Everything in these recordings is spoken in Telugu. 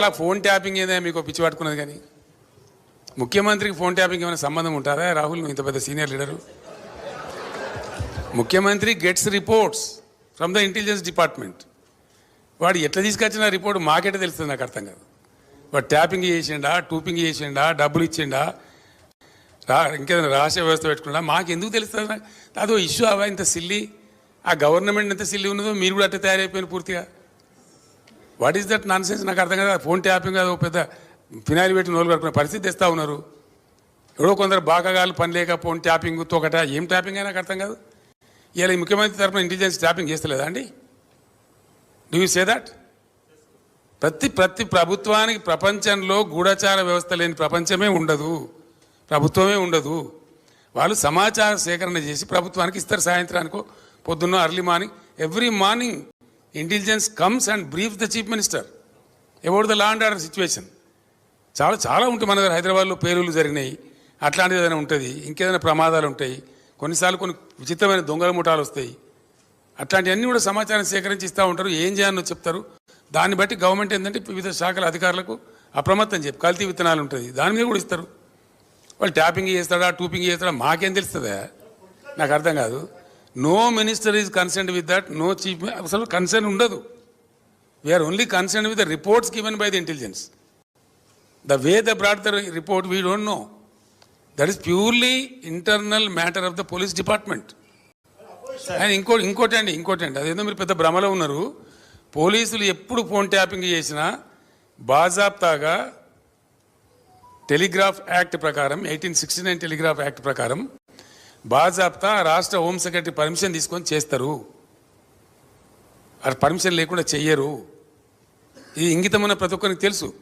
అలా ఫోన్ ట్యాపింగ్ ఏదైనా మీకు పిచ్చి పట్టుకున్నది కానీ ముఖ్యమంత్రికి ఫోన్ ట్యాపింగ్ ఏమైనా సంబంధం ఉంటారా? రాహుల్ నువ్వు ఇంత పెద్ద సీనియర్ లీడరు. ముఖ్యమంత్రి gets reports from the intelligence department. వాడు ఎట్లా తీసుకొచ్చిన రిపోర్ట్ మాకెట తెలుస్తుంది నాకు అర్థం కాదు. వాడు ట్యాపింగ్ చేసిండా టూపింగ్ చేసిండా డబ్బులు ఇచ్చిండా రా ఇంకేదైనా రాష్ట్ర వ్యవస్థ పెట్టుకున్నా మాకు ఎందుకు తెలుస్తుంది అదో ఇష్యూ అవా ఇంత సిల్లి. ఆ గవర్నమెంట్ ఎంత సిల్లి ఉన్నదో మీరు కూడా అట్లా తయారైపోయిన పూర్తిగా. What is that nonsense నాకు అర్థం కదా. ఫోన్ ట్యాపింగ్ అది ఒక పెద్ద ఫినాయిల్ పెట్టి నోలు కడుకునే పరిస్థితి తెస్తూ ఉన్నారు. ఎవడో కొందరు బాగాగాలు పని లేక ఫోన్ ట్యాపింగ్ తోకట ఏం ట్యాపింగ్ అయినా నాకు అర్థం కాదు. ఇలా ముఖ్యమంత్రి తరఫున ఇంటెలిజెన్స్ ట్యాపింగ్ చేస్తలేదా అండి? డూ యూ సే దట్ ప్రతి ప్రతి ప్రభుత్వానికి ప్రపంచంలో గూఢచార వ్యవస్థ లేని ప్రపంచమే ఉండదు. ప్రభుత్వమే ఉండదు. వాళ్ళు సమాచార సేకరణ చేసి ప్రభుత్వానికి ఇస్తారు. సాయంత్రానికో పొద్దున్న early morning every morning intelligence comes and brief the chief minister about the law and order situation చాలా చాలా ఉంటాయి మన దగ్గర హైదరాబాద్లో పేరులు జరిగినాయి. అట్లాంటిది ఏదైనా ఉంటుంది? ఇంకేదైనా ప్రమాదాలు ఉంటాయి? కొన్నిసార్లు కొన్ని విచిత్రమైన దొంగల ముఠాలు వస్తాయి. అట్లాంటివన్నీ కూడా సమాచారం సేకరించి ఇస్తూ ఉంటారు. ఏం చేయాలో చెప్తారు. దాన్ని బట్టి గవర్నమెంట్ ఏంటంటే వివిధ శాఖల అధికారులకు అప్రమత్తం చెప్పి కల్తీ విత్తనాలు ఉంటుంది. దాని మీద కూడా ఇస్తారు. వాళ్ళు ట్యాపింగ్ చేస్తాడా టూపింగ్ చేస్తాడా మాకేం తెలుస్తుందా? నాకు అర్థం కాదు. No minister is concern with that no chief అసలు కన్సర్న్ ఉండదు. We are only concern with the reports given by the intelligence the way the brought the report we don't know that is purely internal matter of the police department and ఇంకో ఇంకోటి అండి ఇంకోటి అండి. అదేదో మీరు పెద్ద భ్రమలో ఉన్నారు. పోలీసులు ఎప్పుడు ఫోన్ ట్యాపింగ్ చేసినా బాజాబ్తాగా టెలిగ్రాఫ్ యాక్ట్ ప్రకారం eighteen sixty nine telegraph act ప్రకారం బాజాప్తా రాష్ట్ర హోమ్ సెక్రటరీ పర్మిషన్ తీసుకొని చేస్తారు. అది పర్మిషన్ లేకుండా చెయ్యరు. ఇది ఇంగితమైన ప్రతి ఒక్కరికి తెలుసు.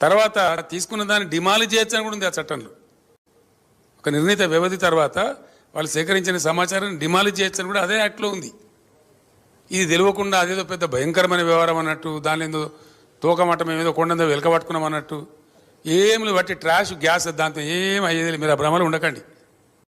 తర్వాత తీసుకున్న దాన్ని డిమాలి చేయొచ్చు అని కూడా ఉంది ఆ చట్టంలో. ఒక నిర్ణీత వ్యవధి తర్వాత వాళ్ళు సేకరించిన సమాచారాన్ని డిమాలిజ్ చేయొచ్చని కూడా అదే యాక్ట్లో ఉంది. ఇది తెలియకుండా అదేదో పెద్ద భయంకరమైన వ్యవహారం అన్నట్టు దాని ఏదో తోకమట్టం ఏదో కొండందో వెలకబట్టుకున్నాం అన్నట్టు ఏమి బట్టి ట్రాష్ గ్యాస్ దాంతో ఏం అయ్యేది మీరు ఆ భ్రమలో ఉండకండి.